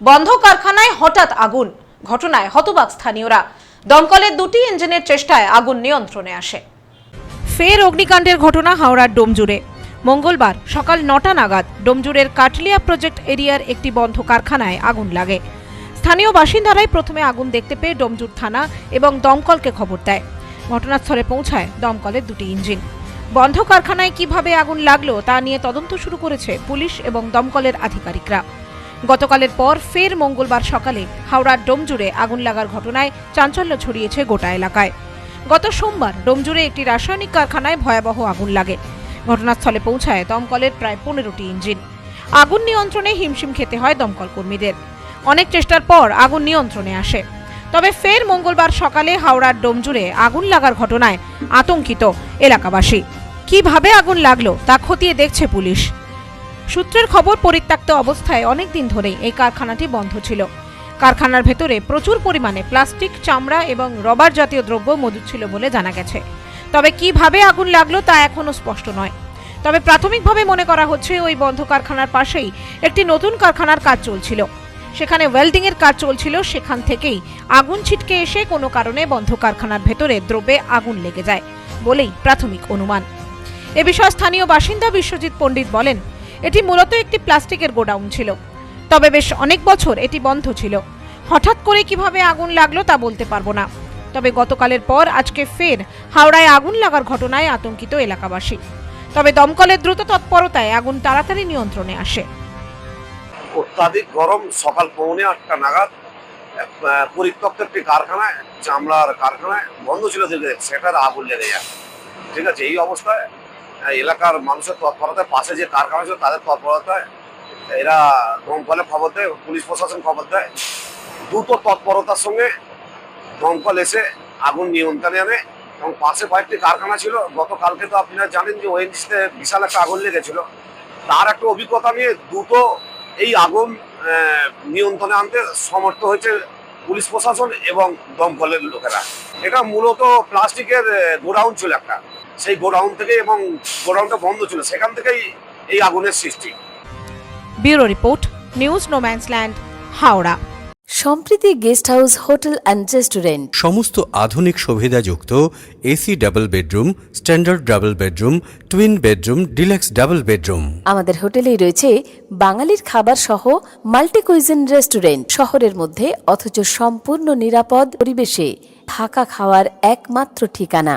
বন্ধ কারখানায় হঠাৎ আগুন। ঘটনায় হতবাক স্থানীয়রা। দমকলের দুটি ইঞ্জিনের চেষ্টায় আগুন নিয়ন্ত্রণে আসে। ফের অগ্নিকাণ্ডের ঘটনা হাওড়ার ডোমজুড়ে। মঙ্গলবার সকাল নটা নাগাদ ডোমজুড়ের কাটলিয়া প্রজেক্ট এরিয়ার একটি বন্ধ কারখানায় আগুন লাগে। স্থানীয় বাসিন্দারাই প্রথমে আগুন দেখতে পেয়ে ডোমজুর থানা এবং দমকলকে খবর দেয়। ঘটনাস্থলে পৌঁছায় দমকলের দুটি ইঞ্জিন। বন্ধ কারখানায় কীভাবে আগুন লাগল তা নিয়ে তদন্ত শুরু করেছে পুলিশ এবং দমকলের আধিকারিকরা। গতকালের পর ফের মঙ্গলবার সকালে হাওড়ার ডোমজুড়ে আগুন লাগার ঘটনায় চাঞ্চল্য ছড়িয়েছে গোটা এলাকায়। গত সোমবার ডোমজুড়ে একটি রাসায়নিক কারখানায় ভয়াবহ আগুন লাগে। ঘটনাস্থলে পৌঁছায় দমকলের প্রায় পনেরোটি ইঞ্জিন। আগুন নিয়ন্ত্রণে হিমশিম খেতে হয় দমকল কর্মীদের। অনেক চেষ্টার পর আগুন নিয়ন্ত্রণে আসে। তবে ফের মঙ্গলবার সকালে হাওড়ার ডোমজুড়ে আগুন লাগার ঘটনায় আতঙ্কিত এলাকাবাসী। কীভাবে আগুন লাগল তা খতিয়ে দেখছে পুলিশ। সূত্রের খবর, পরিত্যক্ত অবস্থায় অনেক দিন ধরেই এই কারখানাটি বন্ধ ছিল। কারখানার ভেতরে প্রচুর পরিমাণে প্লাস্টিক, চামড়া এবং রবার জাতীয় দ্রব্য মজুদ ছিল বলে জানা গেছে। তবে কীভাবে আগুন লাগল তা এখনও স্পষ্ট নয়। তবে প্রাথমিকভাবে মনে করা হচ্ছে ওই বন্ধ কারখানার পাশেই একটি নতুন কারখানার কাজ চলছিল। সেখানে ওয়েল্ডিং এর কাজ চলছিল, সেখান থেকেই আগুন ছিটকে এসে কোনো কারণে বন্ধ কারখানার ভেতরে দ্রব্যে আগুন লেগে যায় বলেই প্রাথমিক অনুমান। এ বিষয়ে স্থানীয় বাসিন্দা বিশ্বজিৎ পণ্ডিত বলেন এটি মূলত একটি প্লাস্টিকের গোডাউন ছিল। তবে বেশ অনেক বছর এটি বন্ধ ছিল। হঠাৎ করে কীভাবে আগুন লাগল তা বলতে পারব না। তবে গতকালের পর আজকে ফের হাওড়ায় আগুন লাগার ঘটনায় আতঙ্কিত এলাকাবাসী। তবে দমকলের দ্রুত তৎপরতায় আগুন তাড়াতাড়ি নিয়ন্ত্রণে আসে। অত্যাধিক গরম সকাল পৌনে আটটা নাগাদ পরিত্যক্ত একটি কারখানায়, চামড়ার কারখানায় বন্ধ ছিল সেটার আগুন লেগে যায়। ঠিক আছে, এই অবস্থায় এলাকার মানুষের তৎপরতায় পাশে যে কারখানা ছিল, তাদের তৎপরতায় এরা দমকলে খবর দেয়, পুলিশ প্রশাসন খবর দেয়। দ্রুত তৎপরতার সঙ্গে দমকল এসে আগুন নিয়ন্ত্রণে আনে এবং পাশে কয়েকটি কারখানা ছিল। গতকালকে তো আপনারা জানেন যে ওএনজিতে বিশাল একটা আগুন লেগেছিল। তার একটা অভিজ্ঞতা নিয়ে দ্রুত এই আগুন নিয়ন্ত্রণে আনতে সমর্থ হয়েছে পুলিশ প্রশাসন এবং দমকলের লোকেরা। এটা মূলত প্লাস্টিকের গোডাউন ছিল একটা। সেই গোডাউন থেকে এবং গোডাউনটা বন্ধ ছিল সেখান থেকেই এই আগুনের সৃষ্টি। Bureau report news no man's land Howrah. Sampriti guest house hotel and restaurant. সমস্ত আধুনিক সুবিধাযুক্ত AC double bedroom standard double bedroom twin bedroom deluxe double bedroom. আমাদের হোটেলেই রয়েছে বাঙালির খাবার সহ মাল্টি কুইজিন রেস্টুরেন্ট শহরের মধ্যে অথচ সম্পূর্ণ নিরাপদ পরিবেশে। থাকা খাওয়ার একমাত্র ঠিকানা